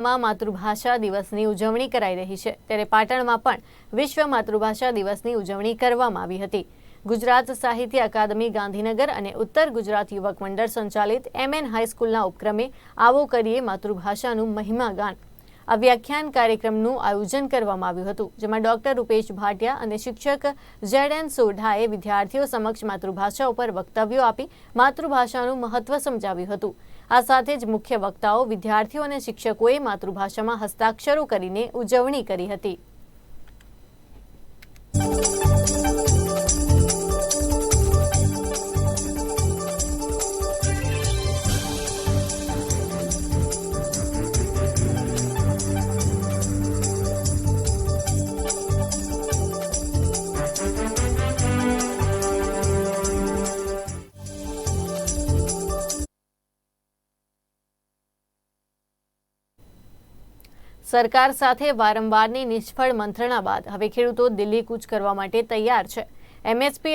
માં માતૃભાષા દિવસની ઉજવણી કરાઈ રહી છે. ત્યારે પાટણમાં પણ વિશ્વ માતૃભાષા દિવસની ઉજવણી કરવામાં આવી હતી. ગુજરાત સાહિત્ય અકાદમી ગાંધીનગર અને ઉત્તર ગુજરાત યુવક મંડળ સંચાલિત એમએન હાઈસ્કૂલના ઉપક્રમે આવો કરીએ માતૃભાષાનું મહિમા ગાન આ વ્યાખ્યાન કાર્યક્રમનું આયોજન કરવામાં આવ્યું હતું, જેમાં ડોક્ટર રૂપેશ ભાટિયા અને શિક્ષક ઝેડ એન સોઢાએ વિદ્યાર્થીઓ સમક્ષ માતૃભાષા ઉપર વક્તવ્યો આપી માતૃભાષાનું મહત્વ સમજાવ્યું હતું. આ સાથે જ મુખ્ય વક્તાઓ વિદ્યાર્થીઓ અને શિક્ષકોએ માતૃભાષામાં હસ્તાક્ષરો કરીને ઉજવણી કરી હતી. સરકાર સાથે વારંવારની નિષ્ફળ મંત્રણા બાદ. હવે ખેડૂતો દિલ્હી કૂચ કરવા માટે તૈયાર છે. એમએસપી